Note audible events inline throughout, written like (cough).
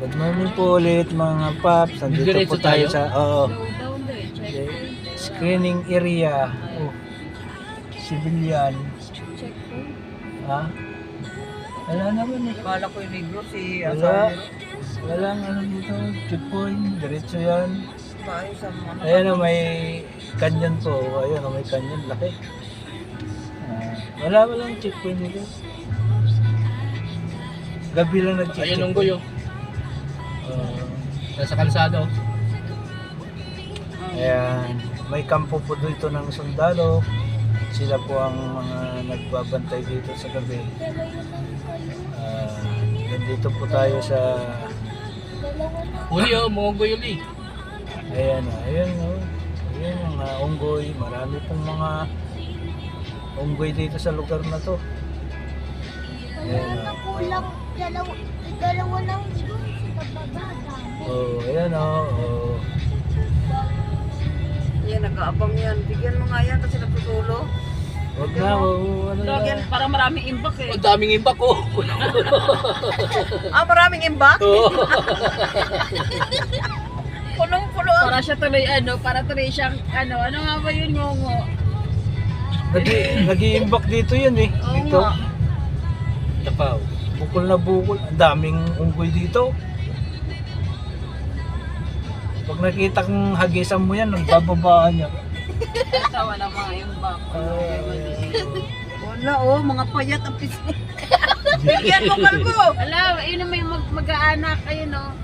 Good morning po ulit mga paps. Nandito Diretso po tayo, tayo? sa. Checkpoint. screening area. Oh, civilian. Ha? Wala naman eh. Kala ko yung negro si Wala. Walang ano dito. Checkpoint. Diretso yan. Ayan o, may kanyon po. Ayun o, may kanyon. Laki. Ah, wala walang checkpoint dito. Gabi lang nag-check. Ayun ang guyo. Ah, Nasa kalsada oh. Ayan. May kampo po dito ng sundalo. Sila po ang mga nagbabantay dito sa gabi. Ah, nandito po tayo sa... Uli oh, mga guyo uli. Ayan o, ayan o. Ayan mga unggoy. Marami pong mga unggoy dito sa lugar na to. Ayan o. Kulang dalawa, dalawa lang sa. Oh, ayan o. Oh. Yan, nag-aabang yan. Bigyan mo nga yan kasi nagtutulo. Wag na, oh, ano na. Lagyan, parang maraming imbak eh. Ang daming imbak oh. (laughs) Ah, maraming imbak? Oo. (laughs) Punong-pulo ang... Para siya tuloy ano, para tuloy siyang ano, ano nga ba yun ngongo? Nagi, nag-iimbak dito yun eh. Oo Dito. nga. Tapaw. Bukol na bukol. Ang daming unggoy dito. Pag nakita kong hagisan mo yan, nagbababaan niya. Tawa na mga imbak. Wala oh, mga payat ang pisngi. (laughs) Bigyan mo kalbo! Ala, yun ang may mag mag-aanak, ayun o.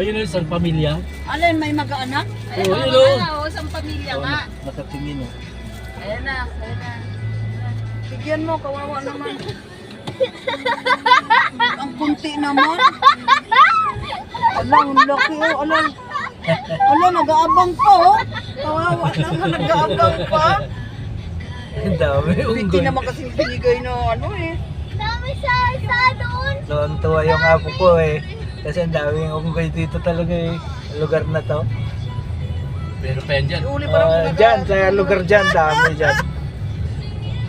Ayun oh, isang pamilya. Alin, may mag-aanak? Ayun Oo, o, yun, oh. mga o, isang pamilya Oh, nga. nakatingin oh. Ayan na, ayan na. Bigyan mo, kawawa naman. (laughs) ang kunti naman. Ala, ang laki oh. Ala, ala nag-aabang pa oh. Kawawa naman, nag-aabang pa. Ang dami Hindi naman kasi binigay na ano eh. Dami sa sa doon. Tuwang-tuwa yung apo ko eh. Kasi ang daming unggoy dito talaga eh. Lugar na to. Pero pa yan dyan. Uli pa lang Ah, dyan, sa lugar dyan, dami dyan.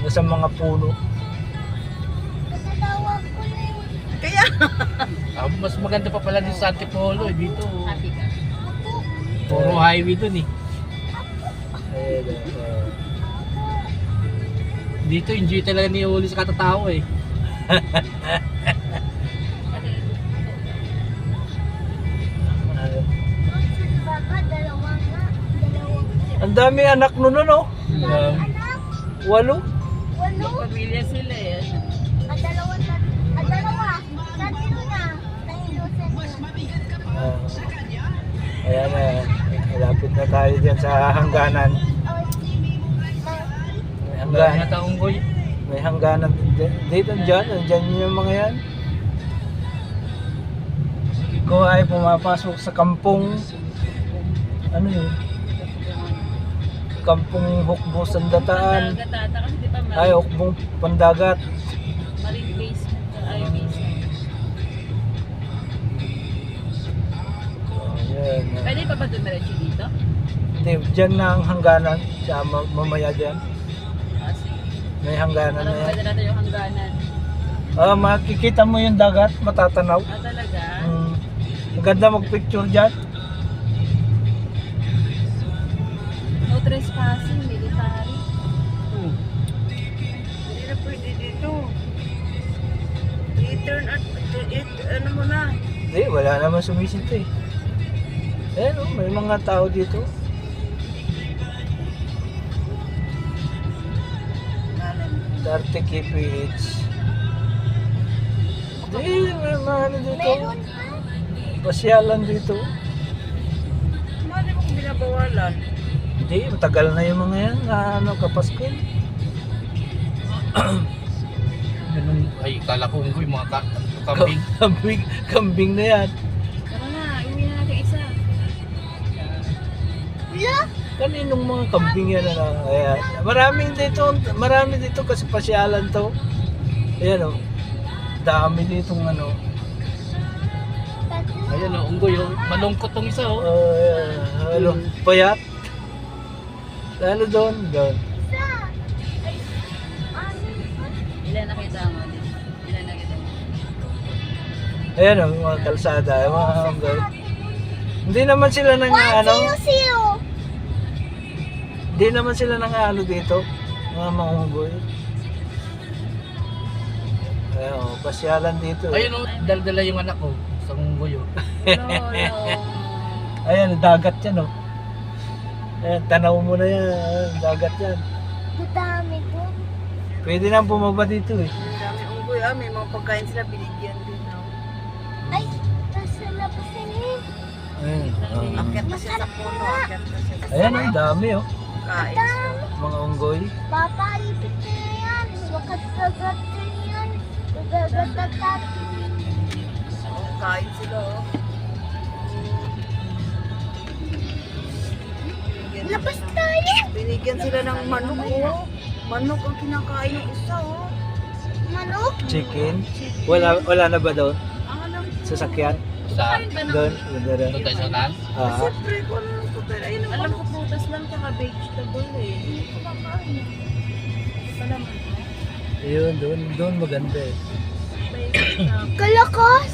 Sa mga puno. Natawag ko na yun. Kaya, Ah, mas maganda pa pala din sa Antipolo eh. Dito oh. Ka. Puro highway dun eh. Ayun. Dito enjoy talaga ni Uli sa katatao eh. Sa Ang dami anak nun no, no? Um, Walo? Walo. Pamilya sila eh. ano. At dalawa na. At dalawa. Tatlo na. Tatlo sa Ah, ayan na. Malapit na tayo dyan sa hangganan. May hangganan. na taong guyo. May hangganan dito dyan. Dyan yung mga yan. Ikaw ay pumapasok sa kampong ano yun? Kampong Hukbo Sandataan. Ay, Hukbong Pandagat. Pwede pa ba dumiretso dito? Hindi, dyan na ang hangganan. Sa ma- mamaya dyan. Ah, sige. May hangganan na yan. maganda natin yung hangganan. Ah, makikita mo yung dagat, matatanaw. Ah, talaga? Mm. Maganda mag-picture dyan. No trespassing, military. hindi na pwede dito. I-turn at, it, ano mo na. Hindi, wala naman sumisito eh. Eh, no, may mga tao dito. Darte KPH. Hindi, may mga ano dito. Pasyalan dito. Mali mo kung binabawalan. Hindi, matagal na yung mga yan na ano, kapasko. Ganun. Ay, kala ko unggoy mga ka kambing. kambing, kambing na yan. Kaninong mga kambing yan na Ayan. Maraming dito, marami dito kasi pasyalan to. Ayan o. Dami ditong ano. Ayun oh, unggoy oh. Malungkot tong isa oh. Uh, ano, payat. Ano doon? Doon. Ilan nakita mo? Ilan nakita mo? Ayan o, mga kalsada, mga hanggang. Hindi naman sila nang ano, Siyo. Hindi naman sila nang ano dito, mga mangunggoy. Ayan o, pasyalan dito. Ayun o, daldala yung anak ko sa unggoy oh. Ayan, dagat yan o. Ayan, tanaw mo na yan. Ayan, dagat yan. Madami ko. Pwede nang bumaba dito eh. Ang dami unggoy ah, may mga pagkain sila binigyan din. No? Ay, nasa labas na yun. Ayan, ah. Akyat na siya sa puno, akyat na siya sa Ayan, ang dami oh. Kain sila. Mga unggoy. Papa, ipit na yan. Wakat kagat na yan. Gagagagat Oo, kain sila oh. Binigyan, Labas tayo. binigyan sila ng manok oh. Manok ang kinakain ng isa oh. Manok. Chicken. Wala wala na ba doon? Sasakyan? Sa, kain ba ng... Doon? Doon na doon tayo sa unahan. Ah, Siyempre, kung ano nang super. Ayun ang Alam manok. ko prutas lang tsaka vegetable eh. Hindi ko makain. Ito naman. yun, doon, doon maganda eh. (coughs) Kalakas.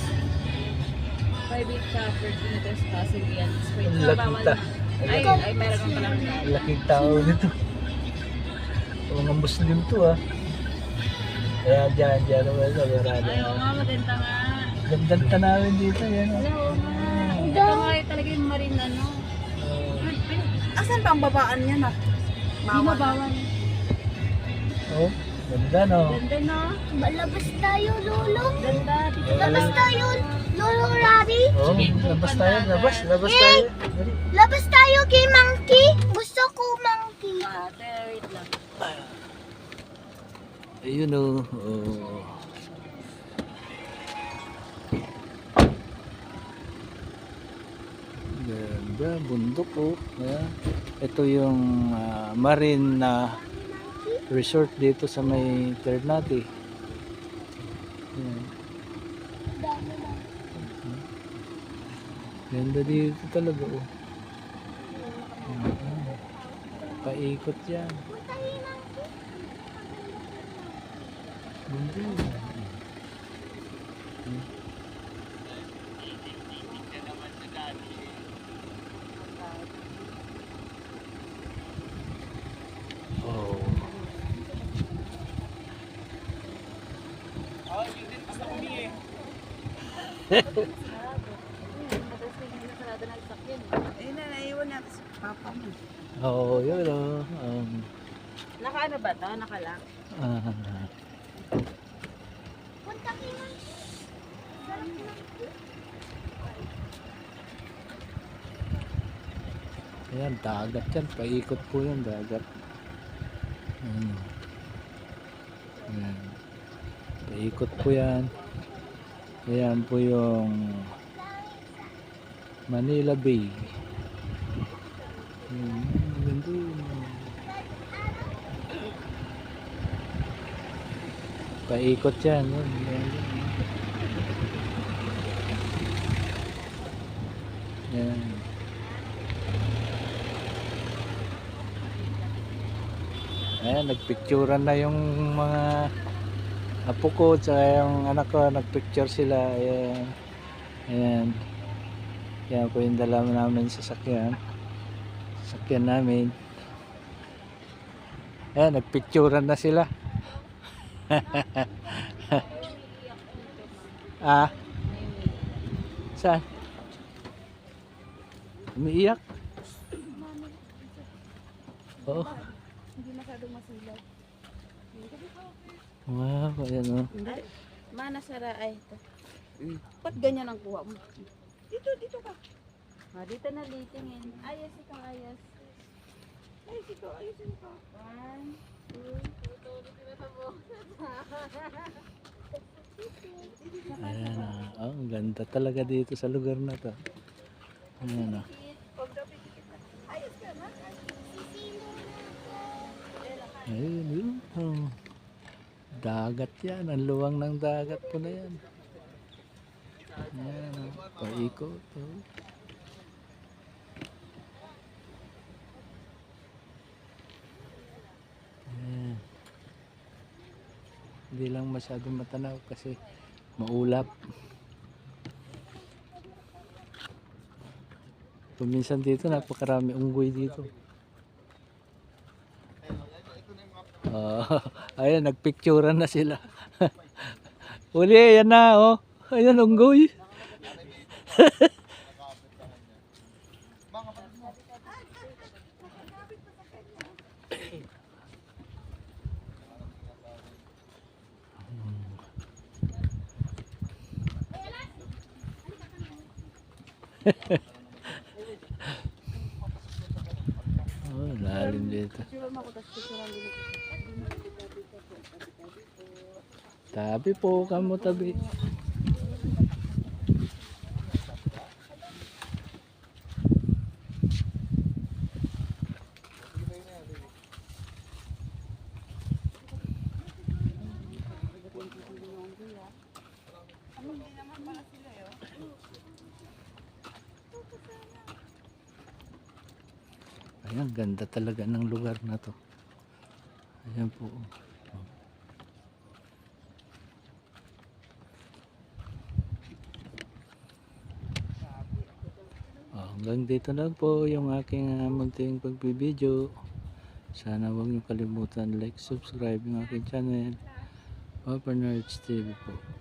Private cup. Virginitas Castle yan. Straight Ang na laki bawal ta. Ay, ay meron ka palang Ang laking tao nito. Mga Muslim to ah. Kaya dyan, dyan naman sa Barada. Ay, oo nga, maganda nga. Gandang tanawin dito, yan oh. oo nga. Ito nga eh, talaga yung marine ano. Asan ba ang babaan niya na? Hindi bawal. oh, ganda no. Ganda no? Labas tayo, Lolo. Ganda. Dito Labas tayo, Lolo Rabi. Oh, labas tayo, labas, labas tayo. Labas tayo kay Monkey. Gusto ko Monkey. Ate, wait lang. Ayun oh. oh. Ganda, bundok oh. Ayan. Ito yung ah, marine na resort dito sa may Ternate. Dami na. Ganda dito talaga oh. Ayan. Paikot yan. Ganda yun. Ayun na, naiwan natin si Papa mo. Oo, yun oh. Um, Naka ano ba to? Nakalock? ah, Punta kay Monkey. ayan, dagat yan. Paikot po yung dagat. Ayan. Ayan. Paikot po yan. Ayan po yung Manila Bay. Ayan, maganda yun. Paikot yan. Ayan, ayan. Ayan. Nagpicturean na yung mga apo ko tsaka yung anak ko, nagpicture sila. Ayan. Ayan. Yan po yung dala namin sa sakyan. Sakyan namin. Ayan, nagpicturean na sila. (laughs) ah? Saan? Umiiyak? Oo. Hindi masyadong masilaw. Wow, ayan o. Ay, mana sara ay ito. Ba't ganyan ang kuha mo? Dito, dito ka. Ah, dito na litingin. Ayos ikaw, ayos. Ay, dito, ayusin ka. One, two, Ayan. Oh, ang ganda talaga dito sa lugar na to. Ayan o. Ayun, yun. Oh. Dagat yan. Ang luwang ng dagat po na yan. Yan. Paikot. Oh. hindi lang masyado matanaw kasi maulap kuminsan dito napakarami unggoy dito Ah, (laughs) ayan, nagpicturean na sila. (laughs) Uli, ayan na, oh. Ayan, unggoy. (laughs) Oh, lalim dito. Tabi po, kamo tabi. Ayan, ganda talaga ng lugar na to. Ayan po. Hanggang dito lang po yung aking uh, munting pagbibideo. Sana huwag niyo kalimutan like, subscribe yung aking channel. Papa Nerds TV po.